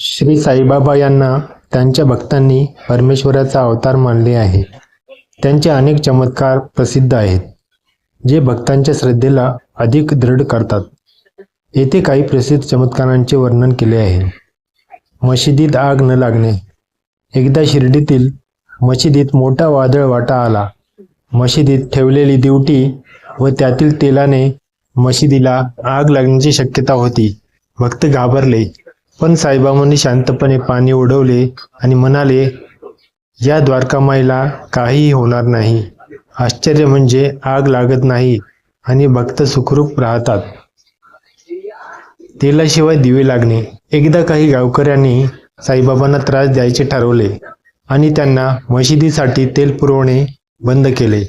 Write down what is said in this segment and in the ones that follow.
श्री साईबाबा यांना त्यांच्या भक्तांनी परमेश्वराचा अवतार मानले आहे. त्यांचे अनेक चमत्कार प्रसिद्ध आहेत जे भक्तांच्या श्रद्धेला अधिक दृढ करतात. येथे काही प्रसिद्ध चमत्कारांचे वर्णन केले आहे. मशिदीत आग न लागणे. एकदा शिर्डीतील मशिदीत मोठा वादळ वाटा आला. मशिदीत ठेवलेली दिवटी व त्यातील तेलाने मशिदीला आग लागण्याची शक्यता होती. भक्त घाबरले. पण साईबाबांनी शांतपणे पाणी उडवले आणि म्हणाले या द्वारकामाईला काहीही होणार नाही. आश्चर्य म्हणजे आग लागत नाही आणि भक्त सुखरूप राहतात. तेलाशिवाय दिवे लागणे. एकदा काही गावकऱ्यांनी साईबाबांना त्रास द्यायचे ठरवले आणि त्यांना मशिदीसाठी तेल पुरवणे बंद केले.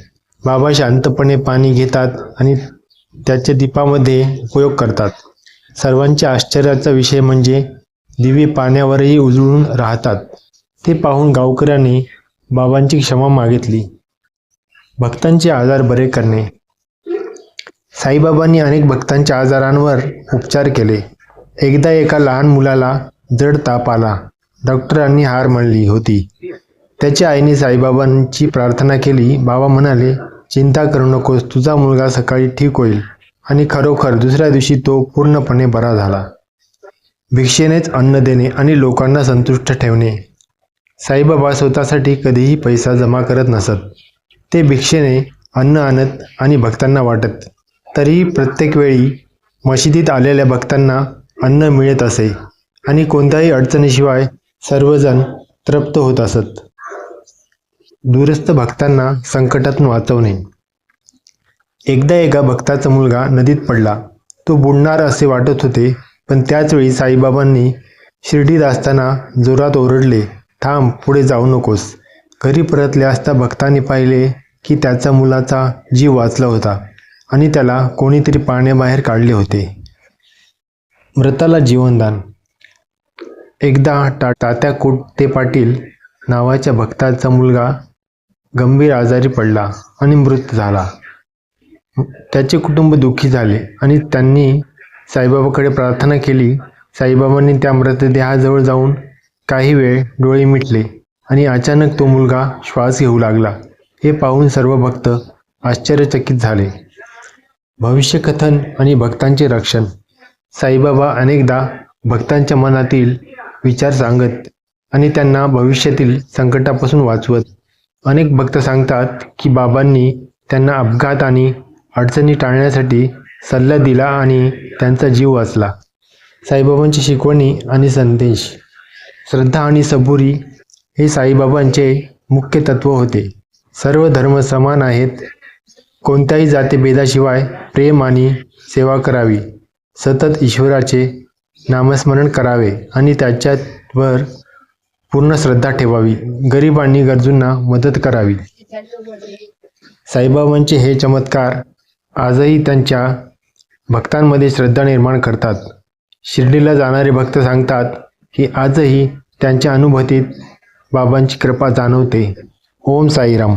बाबा शांतपणे पाणी घेतात आणि त्याच्या दीपामध्ये उपयोग करतात. सर्वांच्या आश्चर्याचा विषय म्हणजे दिवे पाण्यावरही उजळून राहतात. ते पाहून गावकऱ्यांनी बाबांची क्षमा मागितली. भक्तांचे आजार बरे करणे. साईबाबांनी अनेक भक्तांच्या आजारांवर उपचार केले. एकदा एका लहान मुलाला जड ताप आला. डॉक्टरांनी हार म्हणली होती. त्याच्या आईने साईबाबांची प्रार्थना केली. बाबा म्हणाले चिंता करू नकोस. तुझा मुलगा सकाळी ठीक होईल. आणि खरोखर दुसऱ्या दिवशी तो पूर्णपणे बरा झाला. भिक्षेनेच अन्न देणे आणि लोकांना संतुष्ट ठेवणे. साईबाबा स्वतःसाठी कधीही पैसा जमा करत नसत. ते भिक्षेने अन्न आणत आणि भक्तांना वाटत. तरीही प्रत्येक वेळी मशिदीत आलेल्या भक्तांना अन्न मिळत असे आणि कोणत्याही अडचणीशिवाय सर्वजण तृप्त होत असत. दूरस्थ भक्तांना संकटातून वाचवणे. एकदा एका भक्ताचा मुलगा नदीत पडला. तो बुडणार असे वाटत होते पण त्याचवेळी साईबाबांनी शिर्डीत असताना जोरात ओरडले थांब पुढे जाऊ नकोस. घरी परतले असता भक्तांनी पाहिले की त्याचा मुलाचा जीव वाचला होता आणि त्याला कोणीतरी पाण्याबाहेर काढले होते. मृताला जीवनदान. एकदा टा तात्या ते पाटील नावाच्या भक्ताचा मुलगा गंभीर आजारी पडला आणि मृत झाला. त्याचे कुटुंब दुःखी झाले आणि त्यांनी साईबाबाकडे प्रार्थना केली. साईबाबांनी त्या मृतदेहाजवळ जाऊन काही वेळ डोळे मिटले आणि अचानक तो मुलगा श्वास घेऊ लागला. हे पाहून सर्व भक्त आश्चर्यचकित झाले. भविष्यकथन आणि भक्तांचे रक्षण. साईबाबा अनेकदा भक्तांच्या मनातील विचार सांगत आणि त्यांना भविष्यातील संकटापासून वाचवत. अनेक भक्त सांगतात की बाबांनी त्यांना अपघात आणि अडचणी टाळण्यासाठी सल्ला दिला आणि त्यांचा जीव वाचला. साईबाबांची शिकवणी आणि संदेश श्रद्धा आणि सबुरी हे साईबाबांचे मुख्य तत्व होते. सर्व धर्म समान आहेत. कोणत्याही जातीभेदाशिवाय प्रेम आणि सेवा करावी. सतत ईश्वराचे नामस्मरण करावे आणि त्याच्यावर पूर्ण श्रद्धा ठेवावी. गरीब आणि गरजूंना मदत करावी. साईबाबांचे हे चमत्कार आजही त्यांच्या भक्तांमध्ये श्रद्धा निर्माण करतात. शिर्डीला जाणारे भक्त सांगतात की आजही त्यांच्या अनुभूतीत बाबांची कृपा जाणवते. ओम साईराम.